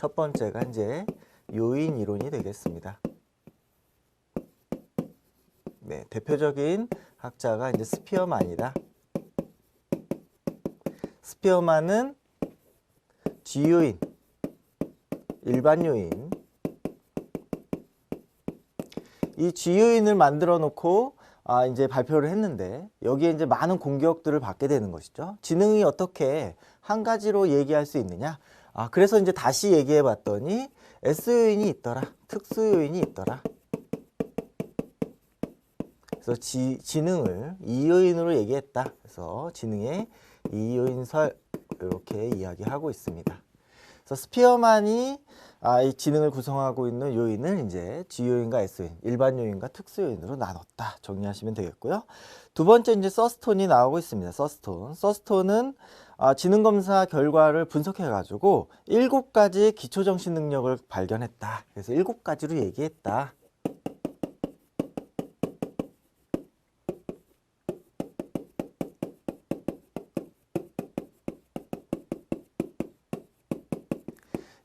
첫 번째가 이제 요인 이론이 되겠습니다. 네, 대표적인 학자가 이제 스피어만이다. 스피어만은 G요인, 일반 요인. 이 G요인을 만들어 놓고 아, 이제 발표를 했는데 여기에 이제 많은 공격들을 받게 되는 것이죠. 지능이 어떻게 한 가지로 얘기할 수 있느냐? 아, 그래서 이제 다시 얘기해 봤더니 S 요인이 있더라. 특수 요인이 있더라. 그래서 지, 지능을 이 요인으로 얘기했다. 그래서 지능의 이 요인설 이렇게 이야기하고 있습니다. 그래서 스피어만이 아, 이 지능을 구성하고 있는 요인을 이제 G요인과 S요인, 일반 요인과 특수 요인으로 나눴다. 정리하시면 되겠고요. 두 번째 이제 서스톤이 나오고 있습니다. 서스톤. 서스톤은 아, 지능 검사 결과를 분석해 가지고 일곱 가지의 기초 정신 능력을 발견했다. 그래서 일곱 가지로 얘기했다.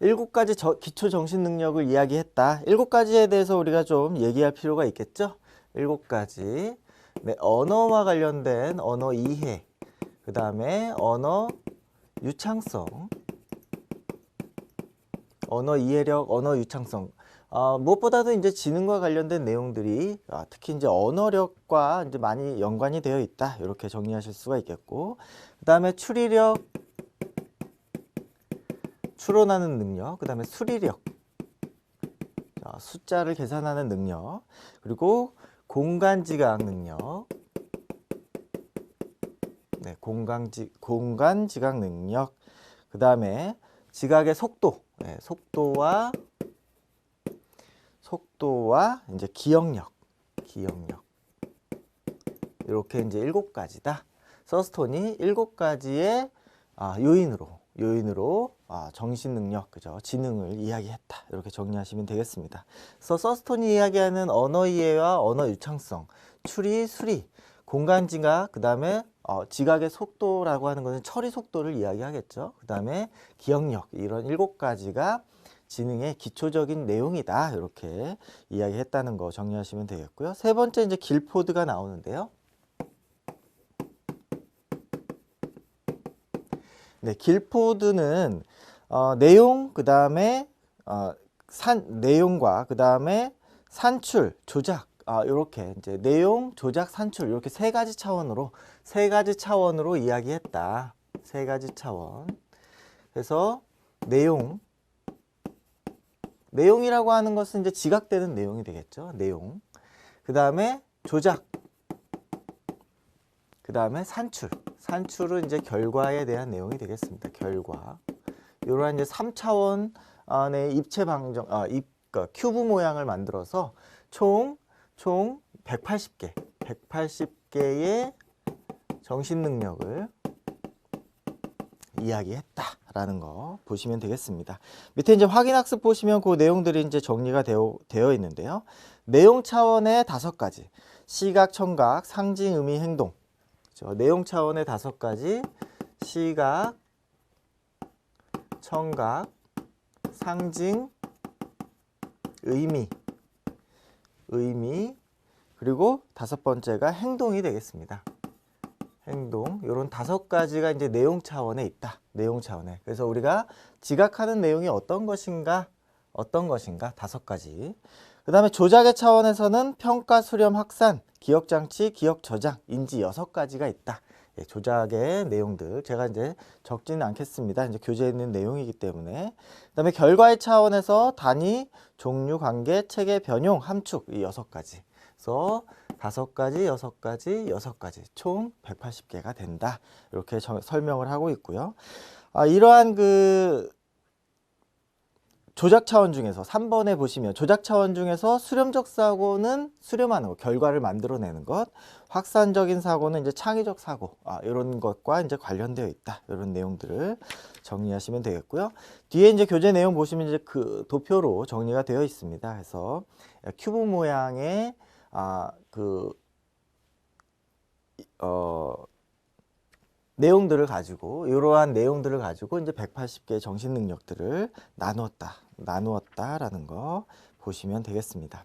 일곱 가지 저- 기초 정신 능력을 이야기했다. 일곱 가지에 대해서 우리가 좀 얘기할 필요가 있겠죠? 일곱 가지. 네, 언어와 관련된 언어 이해. 그 다음에 언어 유창성. 언어 이해력, 언어 유창성. 아, 무엇보다도 이제 지능과 관련된 내용들이 아, 특히 이제 언어력과 이제 많이 연관이 되어 있다. 이렇게 정리하실 수가 있겠고. 그 다음에 추리력, 추론하는 능력, 그 다음에 수리력, 자, 숫자를 계산하는 능력, 그리고 공간지각 능력, 네, 공간지, 공간 지각 능력, 그 다음에 지각의 속도, 네, 속도와 속도와 이제 기억력, 기억력 이렇게 이제 일곱 가지다. 서스톤이 일곱 가지의 아, 요인으로 요인으로 아, 정신 능력, 그죠? 지능을 이야기했다. 이렇게 정리하시면 되겠습니다. 그래서 서스톤이 이야기하는 언어 이해와 언어 유창성, 추리, 수리, 공간 지각, 그 다음에 어, 지각의 속도라고 하는 것은 처리 속도를 이야기하겠죠. 그 다음에 기억력, 이런 일곱 가지가 지능의 기초적인 내용이다. 이렇게 이야기했다는 거 정리하시면 되겠고요. 세 번째 이제 길포드가 나오는데요. 네, 길포드는 어, 내용 그 다음에 어, 산 내용과 그 다음에 산출 조작 아, 이렇게 이제 내용 조작 산출 이렇게 세 가지 차원으로 세 가지 차원으로 이야기했다. 세 가지 차원. 그래서 내용. 내용이라고 하는 것은 이제 지각되는 내용이 되겠죠. 내용. 그 다음에 조작. 그 다음에 산출. 산출은 이제 결과에 대한 내용이 되겠습니다. 결과. 이러한 이제 3차원 안의 입체 방정, 아, 입, 그 큐브 모양을 만들어서 총, 총 180개, 180개의 정신 능력을 이야기했다라는 거 보시면 되겠습니다. 밑에 이제 확인 학습 보시면 그 내용들이 이제 정리가 되어, 되어 있는데요. 내용 차원의 다섯 가지. 시각, 청각, 상징, 의미, 행동. 저 내용 차원의 다섯 가지 시각, 청각, 상징, 의미, 의미, 그리고 다섯 번째가 행동이 되겠습니다. 행동, 이런 다섯 가지가 이제 내용 차원에 있다. 내용 차원에. 그래서 우리가 지각하는 내용이 어떤 것인가, 어떤 것인가, 다섯 가지. 그 다음에 조작의 차원에서는 평가, 수렴, 확산, 기억 장치, 기억 저장, 인지 여섯 가지가 있다. 예, 조작의 내용들 제가 이제 적지는 않겠습니다. 이제 교재에 있는 내용이기 때문에 그다음에 결과의 차원에서 단위, 종류, 관계, 체계, 변용, 함축 이 여섯 가지. 그래서 다섯 가지, 여섯 가지, 여섯 가지 총 180개가 된다. 이렇게 저- 설명을 하고 있고요. 아, 이러한 그 조작 차원 중에서 3번에 보시면 조작 차원 중에서 수렴적 사고는 수렴하는 것, 결과를 만들어내는 것, 확산적인 사고는 이제 창의적 사고, 아, 이런 것과 이제 관련되어 있다. 이런 내용들을 정리하시면 되겠고요. 뒤에 이제 교재 내용 보시면 이제 그 도표로 정리가 되어 있습니다. 그래서 큐브 모양의 아, 그, 어, 내용들을 가지고 이러한 내용들을 가지고 이제 180개의 정신 능력들을 나누었다. 나누었다라는 거 보시면 되겠습니다.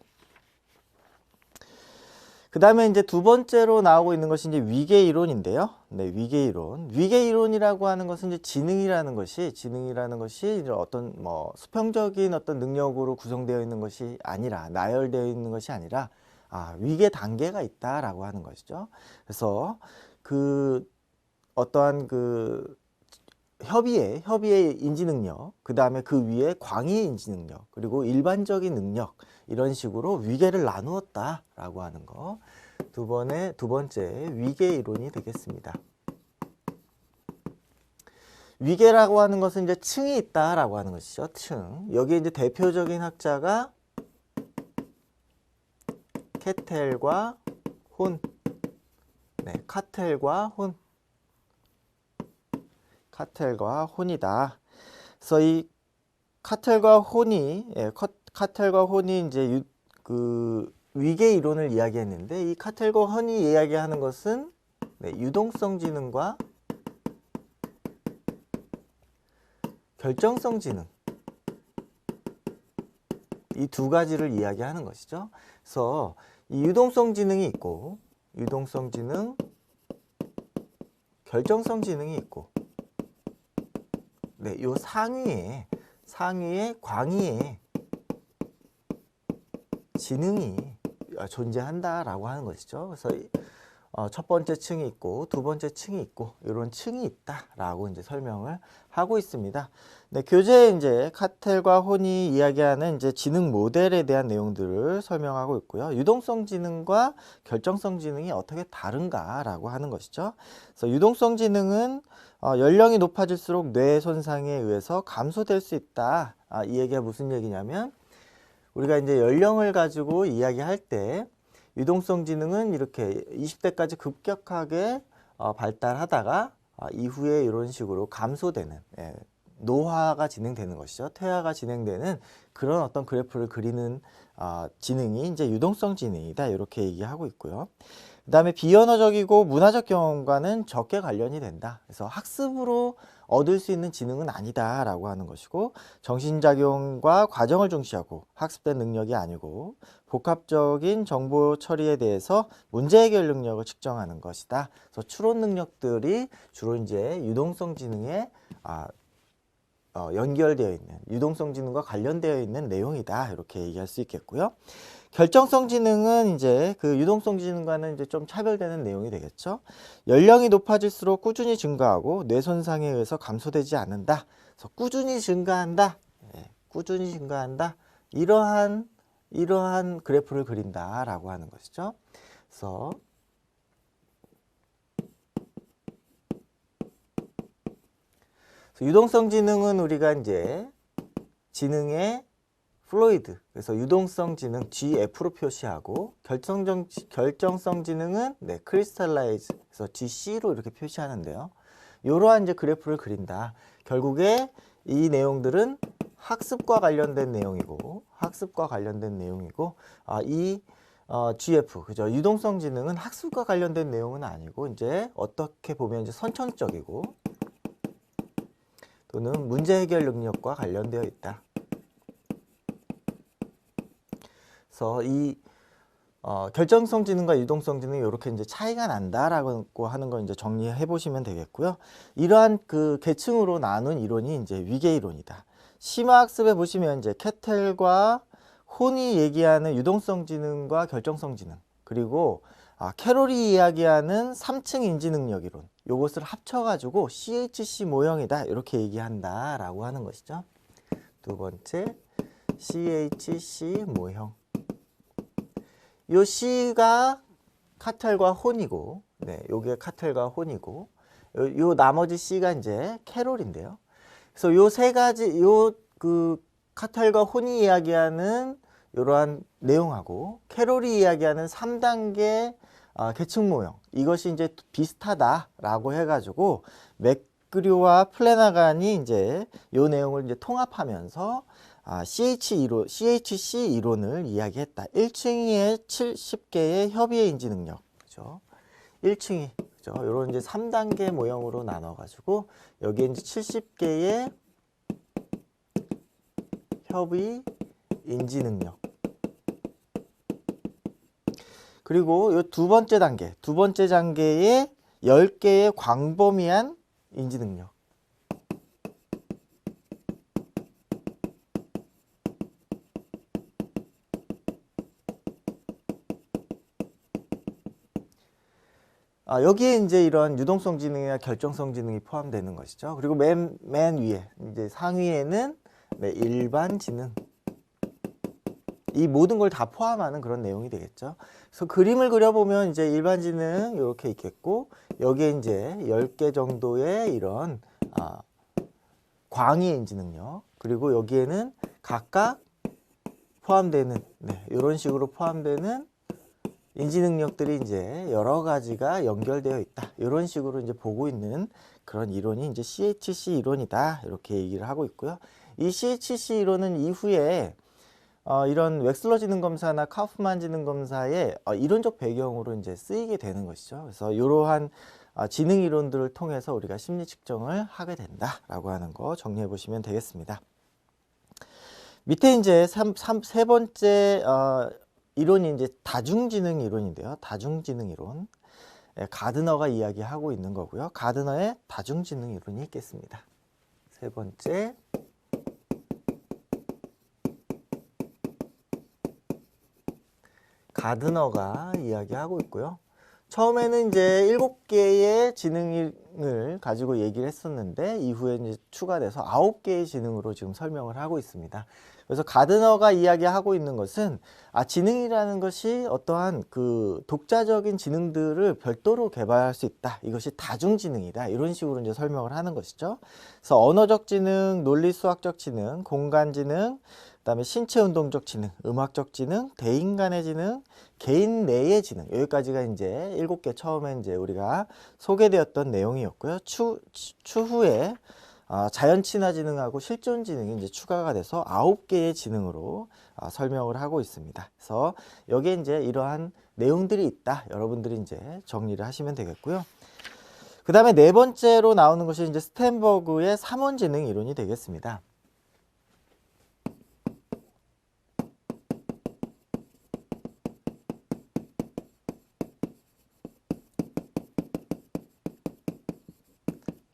그 다음에 이제 두 번째로 나오고 있는 것이 이제 위계 이론인데요. 네, 위계 이론. 위계 이론이라고 하는 것은 이제 지능이라는 것이, 지능이라는 것이 어떤 뭐 수평적인 어떤 능력으로 구성되어 있는 것이 아니라, 나열되어 있는 것이 아니라, 아, 위계 단계가 있다라고 하는 것이죠. 그래서 그 어떠한 그 협의의 협의의 인지 능력, 그 다음에 그 위에 광의의 인지 능력, 그리고 일반적인 능력 이런 식으로 위계를 나누었다라고 하는 거. 두 번의 두 번째 위계 이론이 되겠습니다. 위계라고 하는 것은 이제 층이 있다라고 하는 것이죠. 층. 여기 이제 대표적인 학자가 캐텔과 혼. 네, 카텔과 혼. 카텔과 혼이다. 그래서 이 카텔과 혼이 예, 커- 카텔과 혼이 이제 유, 그 위계 이론을 이야기했는데 이 카텔과 혼이 이야기하는 것은 네, 유동성 지능과 결정성 지능 이 두 가지를 이야기하는 것이죠. 그래서 이 유동성 지능이 있고 유동성 지능, 결정성 지능이 있고 네, 요 상위에 상위에 광위에 지능이 어, 존재한다라고 하는 것이죠. 그래서 이- 어, 첫 번째 층이 있고 두 번째 층이 있고 이런 층이 있다라고 이제 설명을 하고 있습니다. 네, 교재에 이제 카텔과 혼이 이야기하는 이제 지능 모델에 대한 내용들을 설명하고 있고요. 유동성 지능과 결정성 지능이 어떻게 다른가라고 하는 것이죠. 그래서 유동성 지능은 어, 연령이 높아질수록 뇌 손상에 의해서 감소될 수 있다. 아, 이 얘기가 무슨 얘기냐면 우리가 이제 연령을 가지고 이야기할 때 유동성 지능은 이렇게 20대까지 급격하게 어, 발달하다가 어, 이후에 이런 식으로 감소되는 예, 노화가 진행되는 것이죠. 퇴화가 진행되는 그런 어떤 그래프를 그리는 어, 지능이 이제 유동성 지능이다 이렇게 얘기하고 있고요. 그 다음에 비언어적이고 문화적 경험과는 적게 관련이 된다. 그래서 학습으로 얻을 수 있는 지능은 아니다라고 하는 것이고 정신작용과 과정을 중시하고 학습된 능력이 아니고 복합적인 정보 처리에 대해서 문제 해결 능력을 측정하는 것이다. 그래서 추론 능력들이 주로 이제 유동성 지능에 아, 어, 연결되어 있는 유동성 지능과 관련되어 있는 내용이다 이렇게 얘기할 수 있겠고요. 결정성 지능은 이제 그 유동성 지능과는 이제 좀 차별되는 내용이 되겠죠. 연령이 높아질수록 꾸준히 증가하고 뇌 손상에 의해서 감소되지 않는다. 그래서 꾸준히 증가한다. 예, 꾸준히 증가한다. 이러한 이러한 그래프를 그린다라고 하는 것이죠. 그래서 유동성 지능은 우리가 이제 지능의 플로이드 그래서 유동성 지능 GF로 표시하고 결정정 결정성 지능은 네 크리스탈라이즈 그래서 GC로 이렇게 표시하는데요. 이러한 이제 그래프를 그린다. 결국에 이 내용들은 학습과 관련된 내용이고 학습과 관련된 내용이고 아, 이 어, GF 그죠 유동성 지능은 학습과 관련된 내용은 아니고 이제 어떻게 보면 이제 선천적이고 또는 문제 해결 능력과 관련되어 있다. 그래서 이 어, 결정성 지능과 유동성 지능이 이렇게 이제 차이가 난다라고 하는 걸 이제 정리해 보시면 되겠고요. 이러한 그 계층으로 나눈 이론이 이제 위계 이론이다. 심화학습에 보시면 이제 캐텔과 혼이 얘기하는 유동성 지능과 결정성 지능 그리고 아, 캐롤이 이야기하는 3층 인지 능력 이론 요것을 합쳐가지고 CHC 모형이다 이렇게 얘기한다라고 하는 것이죠. 두 번째 CHC 모형. 요 C가 카텔과 혼이고, 네, 요게 카텔과 혼이고, 요, 요 나머지 C가 이제 캐롤인데요. 그래서 요 세 가지, 요 그 카텔과 혼이 이야기하는 이러한 내용하고 캐롤이 이야기하는 3단계 아, 계층 모형 이것이 이제 비슷하다라고 해가지고 맥그류와 플래나간이 이제 요 내용을 이제 통합하면서 아, CH 이론, CHC 이론을 이야기했다. 1층에 70개의 협의의 인지 능력, 그죠? 1층이 그죠? 요런 이제 3단계 모형으로 나눠 가지고 여기에 이제 70개의 협의 인지 능력 그리고 요 두 번째 단계, 두 번째 단계에 10개의 광범위한 인지 능력. 아, 여기에 이제 이런 유동성 지능이나 결정성 지능이 포함되는 것이죠. 그리고 맨, 맨 위에, 이제 상위에는 네, 일반 지능. 이 모든 걸 다 포함하는 그런 내용이 되겠죠. 그래서 그림을 그려보면 이제 일반 지능 이렇게 있겠고, 여기에 이제 10개 정도의 이런, 아, 광의 인지 능력. 그리고 여기에는 각각 포함되는, 네, 이런 식으로 포함되는 인지 능력들이 이제 여러 가지가 연결되어 있다. 이런 식으로 이제 보고 있는 그런 이론이 이제 CHC 이론이다. 이렇게 얘기를 하고 있고요. 이 CHC 이론은 이후에 어, 이런 웩슬러 지능 검사나 카우프만 지능 검사의 어, 이론적 배경으로 이제 쓰이게 되는 것이죠. 그래서 이러한 어, 지능 이론들을 통해서 우리가 심리 측정을 하게 된다라고 하는 거 정리해 보시면 되겠습니다. 밑에 이제 삼, 삼, 세 번째 어, 이론이 이제 다중지능 이론인데요. 다중지능 이론. 예, 가드너가 이야기하고 있는 거고요. 가드너의 다중지능 이론이 있겠습니다. 세 번째. 가드너가 이야기하고 있고요. 처음에는 이제 일곱 개의 지능을 가지고 얘기를 했었는데 이후에 이제 추가돼서 아홉 개의 지능으로 지금 설명을 하고 있습니다. 그래서 가드너가 이야기하고 있는 것은 아 지능이라는 것이 어떠한 그 독자적인 지능들을 별도로 개발할 수 있다. 이것이 다중 지능이다. 이런 식으로 이제 설명을 하는 것이죠. 그래서 언어적 지능, 논리 수학적 지능, 공간 지능, 그다음에 신체 운동적 지능, 음악적 지능, 대인간의 지능, 개인 내의 지능 여기까지가 이제 일곱 개 처음에 이제 우리가 소개되었던 내용이었고요. 추, 추후에 아, 자연 친화 지능하고 실존 지능이 이제 추가가 돼서 아홉 개의 지능으로 아, 설명을 하고 있습니다. 그래서 여기에 이제 이러한 내용들이 있다. 여러분들이 이제 정리를 하시면 되겠고요. 그 다음에 네 번째로 나오는 것이 이제 스탠버그의 삼원 지능 이론이 되겠습니다.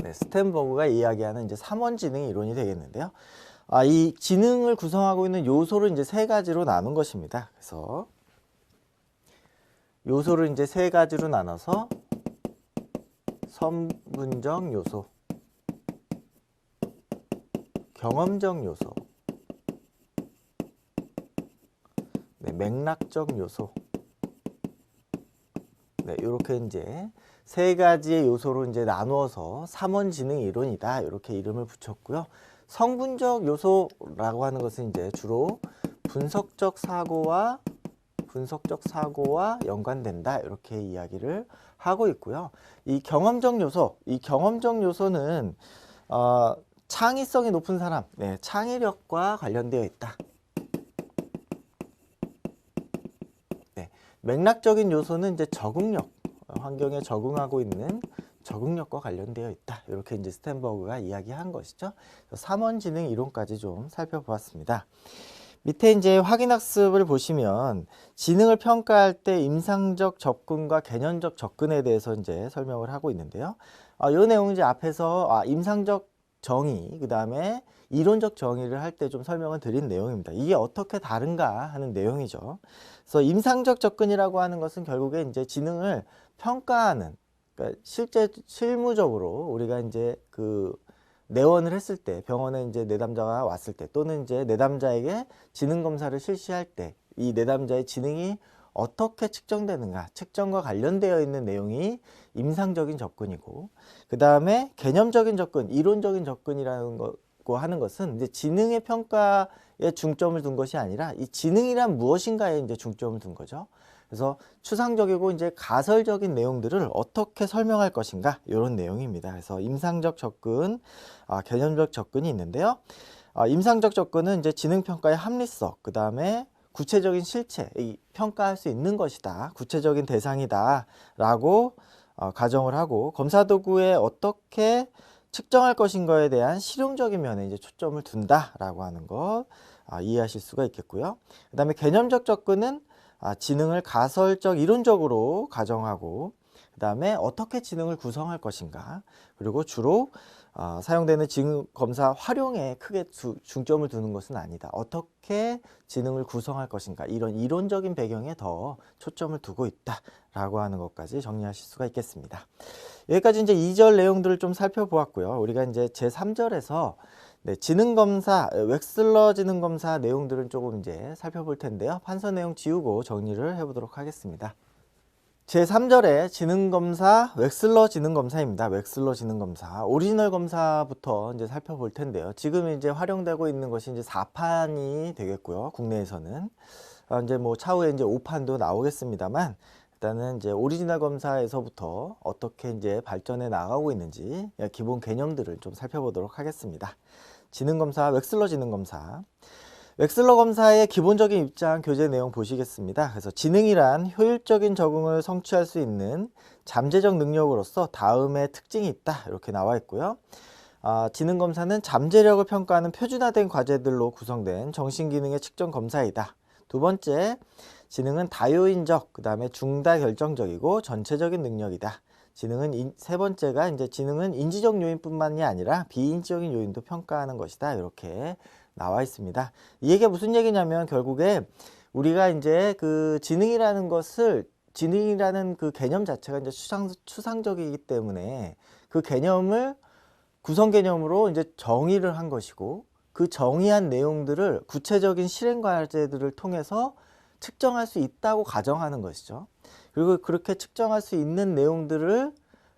네, 스탠버그가 이야기하는 이제 삼원 지능 이론이 되겠는데요. 아, 이 지능을 구성하고 있는 요소를 이제 세 가지로 나눈 것입니다. 그래서 요소를 이제 세 가지로 나눠서 선분적 요소, 경험적 요소, 네, 맥락적 요소, 네, 이렇게 이제 세 가지의 요소로 이제 나누어서 삼원 지능 이론이다. 이렇게 이름을 붙였고요. 성분적 요소라고 하는 것은 이제 주로 분석적 사고와 분석적 사고와 연관된다. 이렇게 이야기를 하고 있고요. 이 경험적 요소, 이 경험적 요소는 어, 창의성이 높은 사람, 네, 창의력과 관련되어 있다. 네, 맥락적인 요소는 이제 적응력, 환경에 적응하고 있는 적응력과 관련되어 있다. 이렇게 이제 스탠버그가 이야기한 것이죠. 3원 지능 이론까지 좀 살펴보았습니다. 밑에 이제 확인학습을 보시면 지능을 평가할 때 임상적 접근과 개념적 접근에 대해서 이제 설명을 하고 있는데요. 아, 이 내용 이제 앞에서 아, 임상적 정의, 그 다음에 이론적 정의를 할 때 좀 설명을 드린 내용입니다. 이게 어떻게 다른가 하는 내용이죠. 그래서 임상적 접근이라고 하는 것은 결국에 이제 지능을 평가하는 그러니까 실제 실무적으로 우리가 이제 그 내원을 했을 때 병원에 이제 내담자가 왔을 때 또는 이제 내담자에게 지능 검사를 실시할 때 이 내담자의 지능이 어떻게 측정되는가 측정과 관련되어 있는 내용이 임상적인 접근이고 그 다음에 개념적인 접근 이론적인 접근이라는 거고 하는 것은 이제 지능의 평가에 중점을 둔 것이 아니라 이 지능이란 무엇인가에 이제 중점을 둔 거죠. 그래서 추상적이고 이제 가설적인 내용들을 어떻게 설명할 것인가 이런 내용입니다. 그래서 임상적 접근, 아, 개념적 접근이 있는데요. 아, 임상적 접근은 이제 지능 평가의 합리성, 그 다음에 구체적인 실체, 이 평가할 수 있는 것이다, 구체적인 대상이다 라고 어, 가정을 하고 검사 도구에 어떻게 측정할 것인가에 대한 실용적인 면에 이제 초점을 둔다라고 하는 것 아, 이해하실 수가 있겠고요. 그 다음에 개념적 접근은 아, 지능을 가설적 이론적으로 가정하고 그 다음에 어떻게 지능을 구성할 것인가 그리고 주로 어, 사용되는 지능 검사 활용에 크게 주, 중점을 두는 것은 아니다. 어떻게 지능을 구성할 것인가 이런 이론적인 배경에 더 초점을 두고 있다라고 하는 것까지 정리하실 수가 있겠습니다. 여기까지 이제 2절 내용들을 좀 살펴보았고요. 우리가 이제 제 3절에서 네, 지능 검사, 웩슬러 지능 검사 내용들은 조금 이제 살펴볼 텐데요. 판서 내용 지우고 정리를 해보도록 하겠습니다. 제3절에 지능검사, 웩슬러 지능검사입니다. 웩슬러 지능검사. 오리지널 검사부터 이제 살펴볼 텐데요. 지금 이제 활용되고 있는 것이 이제 4판이 되겠고요. 국내에서는. 아, 이제 뭐 차후에 이제 5판도 나오겠습니다만, 일단은 이제 오리지널 검사에서부터 어떻게 이제 발전해 나가고 있는지 기본 개념들을 좀 살펴보도록 하겠습니다. 지능검사, 웩슬러 지능검사. 웩슬러 검사의 기본적인 입장 교재 내용 보시겠습니다. 그래서 지능이란 효율적인 적응을 성취할 수 있는 잠재적 능력으로서 다음의 특징이 있다. 이렇게 나와 있고요. 아, 지능 검사는 잠재력을 평가하는 표준화된 과제들로 구성된 정신기능의 측정 검사이다. 두 번째, 지능은 다요인적, 그 다음에 중다 결정적이고 전체적인 능력이다. 지능은 인, 세 번째가 이제 지능은 인지적 요인뿐만이 아니라 비인지적인 요인도 평가하는 것이다. 이렇게 나와 있습니다. 이 얘기가 무슨 얘기냐면 결국에 우리가 이제 그 지능이라는 것을 지능이라는 그 개념 자체가 이제 추상, 추상적이기 때문에 그 개념을 구성 개념으로 이제 정의를 한 것이고 그 정의한 내용들을 구체적인 실행 과제들을 통해서 측정할 수 있다고 가정하는 것이죠. 그리고 그렇게 측정할 수 있는 내용들을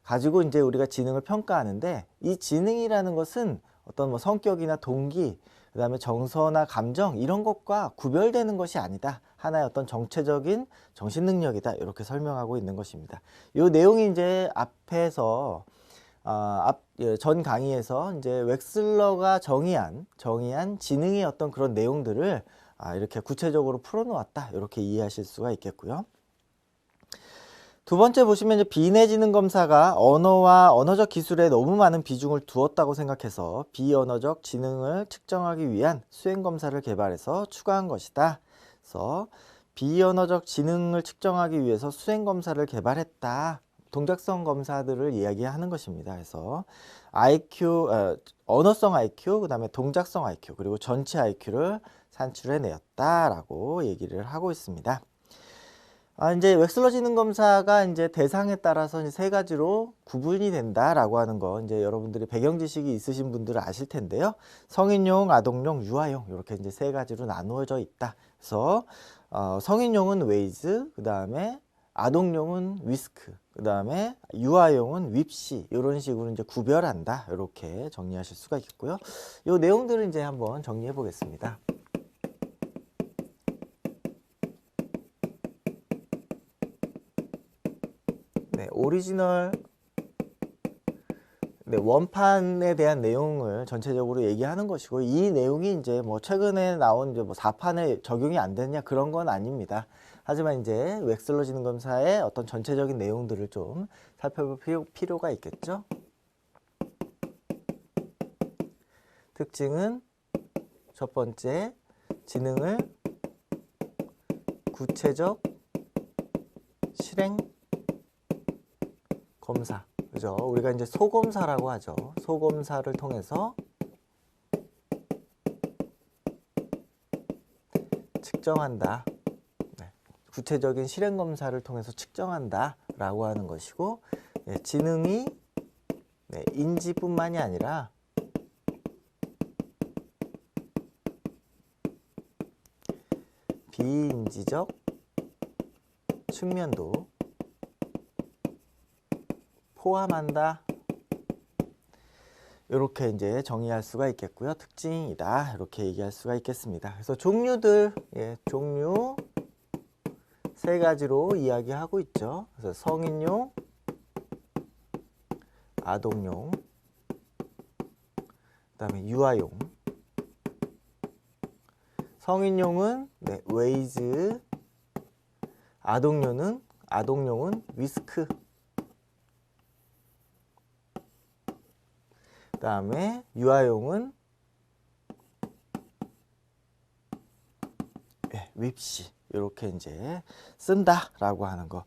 가지고 이제 우리가 지능을 평가하는데 이 지능이라는 것은 어떤 뭐 성격이나 동기 그 다음에 정서나 감정 이런 것과 구별되는 것이 아니다. 하나의 어떤 정체적인 정신 능력이다. 이렇게 설명하고 있는 것입니다. 이 내용이 이제 앞에서 어, 앞, 예, 전 강의에서 이제 웩슬러가 정의한 정의한 지능의 어떤 그런 내용들을 아, 이렇게 구체적으로 풀어놓았다. 이렇게 이해하실 수가 있겠고요. 두 번째 보시면 이제 비내지능 검사가 언어와 언어적 기술에 너무 많은 비중을 두었다고 생각해서 비언어적 지능을 측정하기 위한 수행 검사를 개발해서 추가한 것이다. 그래서 비언어적 지능을 측정하기 위해서 수행 검사를 개발했다. 동작성 검사들을 이야기하는 것입니다. 그래서 IQ, 어, 언어성 IQ, 그 다음에 동작성 IQ, 그리고 전체 IQ를 산출해내었다라고 얘기를 하고 있습니다. 아, 이제 웩슬러 지능 검사가 이제 대상에 따라서 이제 세 가지로 구분이 된다라고 하는 거 이제 여러분들이 배경 지식이 있으신 분들은 아실 텐데요. 성인용, 아동용, 유아용 이렇게 이제 세 가지로 나누어져 있다. 그래서 어, 성인용은 웨이즈, 그 다음에 아동용은 위스크, 그 다음에 유아용은 윕시 이런 식으로 이제 구별한다 이렇게 정리하실 수가 있겠고요. 이 내용들을 이제 한번 정리해 보겠습니다. 네, 오리지널 네, 원판에 대한 내용을 전체적으로 얘기하는 것이고 이 내용이 이제 뭐 최근에 나온 이제 뭐 4판에 적용이 안 됐냐 그런 건 아닙니다. 하지만 이제 웩슬러 지능 검사의 어떤 전체적인 내용들을 좀 살펴볼 필요, 필요가 있겠죠. 특징은 첫 번째 지능을 구체적 실행 검사. 그죠? 우리가 이제 소검사라고 하죠. 소검사를 통해서 측정한다. 네. 구체적인 실행 검사를 통해서 측정한다 라고 하는 것이고 네, 지능이 네, 인지뿐만이 아니라 비인지적 측면도 포함한다. 이렇게 이제 정의할 수가 있겠고요. 특징이다. 이렇게 얘기할 수가 있겠습니다. 그래서 종류들, 예, 종류 세 가지로 이야기하고 있죠. 그래서 성인용, 아동용, 그 다음에 유아용. 성인용은 네, 웨이즈, 아동용은 아동용은 위스크. 그 다음에 유아용은 예, 윕시 이렇게 이제 쓴다라고 하는 거.